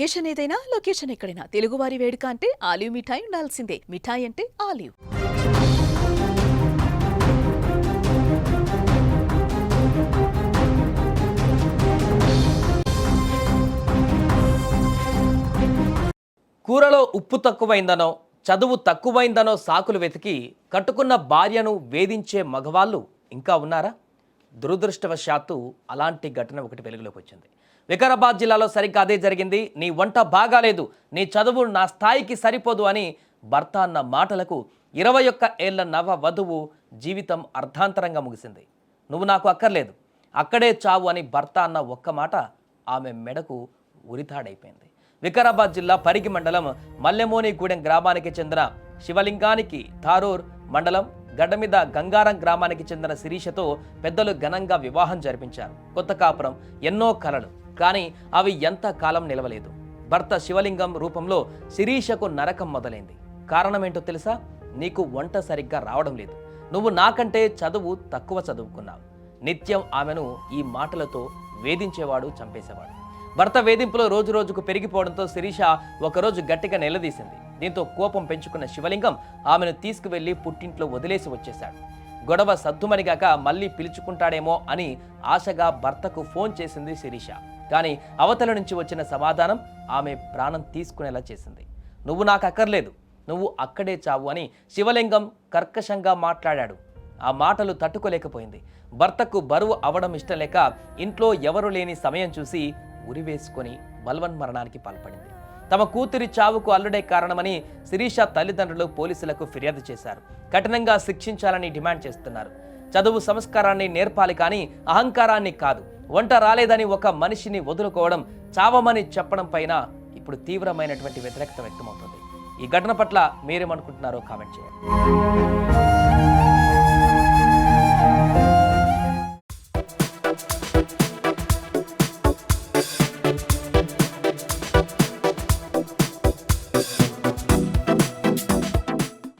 Occasion ఏదైనా location ఎక్కడైనా. తెలుగువారి వేడుక అంటే ఆలివ్ మిఠాయి ఉండాల్సిందే. మిఠాయి అంటే ఆలివ్. కూరలో ఉప్పు తక్కువైందనో చదువు తక్కువైందనో సాకులు వెతికి కట్టుకున్న భార్యను వేధించే మగవాళ్ళు ఇంకా ఉన్నారా? దురదృష్టవశాత్తు అలాంటి ఘటన ఒకటి వెలుగులోకి వచ్చింది. వికారాబాద్ జిల్లాలో సరిగ్గా అదే జరిగింది. నీ వంట బాగాలేదు నీ చదువు నా స్థాయికి సరిపోదు అని భర్త అన్న మాటలకు ఇరవై ఒక్క ఏళ్ళ నవ వధువు జీవితం అర్ధాంతరంగా ముగిసింది. నువ్వు నాకు అక్కర్లేదు. అక్కడే చావు అని భర్త అన్న ఒక్క మాట ఆమె మెడకు ఉరితాడైపోయింది. వికారాబాద్ జిల్లా పరిగి మండలం మల్లెమోనిగూడెం గ్రామానికి చెందిన శివలింగానికి తారూర్ మండలం గడ్డమీద గంగారం గ్రామానికి చెందిన శిరీషతో పెద్దలు ఘనంగా వివాహం జరిపించారు. కొత్త కాపురం ఎన్నో కలలు కానీ అవి ఎంత కాలం నిలవలేదు. భర్త శివలింగం రూపంలో శిరీషకు నరకం మొదలైంది. కారణమేంటో తెలుసా? నీకు వంట సరిగ్గా రావడం లేదు. నువ్వు నాకంటే చదువు తక్కువ చదువుకున్నావు. నిత్యం ఆమెను ఈ మాటలతో వేధించేవాడు చంపేసేవాడు. భర్త వేధింపులో రోజు రోజుకు పెరిగిపోవడంతో శిరీష ఒకరోజు గట్టిగా నిలదీసింది. దీంతో కోపం పెంచుకున్న శివలింగం ఆమెను తీసుకువెళ్ళి పుట్టింట్లో వదిలేసి వచ్చేశాడు. గొడవ సద్దుమణిగాక మళ్ళీ పిలుచుకుంటాడేమో అని ఆశగా భర్తకు ఫోన్ చేసింది శిరీష. కానీ అవతల నుంచి వచ్చిన సమాధానం ఆమె ప్రాణం తీసుకునేలా చేసింది. నువ్వు నాకు అక్కర్లేదు. నువ్వు అక్కడే చావు అని శివలింగం కర్కశంగా మాట్లాడాడు. ఆ మాటలు తట్టుకోలేకపోయింది. భర్తకు బరువు అవడం ఇష్టం లేక ఇంట్లో ఎవరు లేని సమయం చూసి ఉరివేసుకొని బలవన్మరణానికి పాల్పడింది. తమ కూతురి చావుకు అల్లుడే కారణమని శిరీష తల్లిదండ్రులు పోలీసులకు ఫిర్యాదు చేశారు. కఠినంగా శిక్షించాలని డిమాండ్ చేస్తున్నారు. చదువు సంస్కారాన్ని నేర్పాలి కానీ అహంకారాన్ని కాదు. వంట రాలేదని ఒక మనిషిని వదులుకోవడం చావమని చెప్పడం పైన ఇప్పుడు తీవ్రమైనటువంటి వ్యతిరేకత వ్యక్తమవుతుంది. ఈ ఘటన పట్ల మీరేమనుకుంటున్నారో కామెంట్ చేయండి.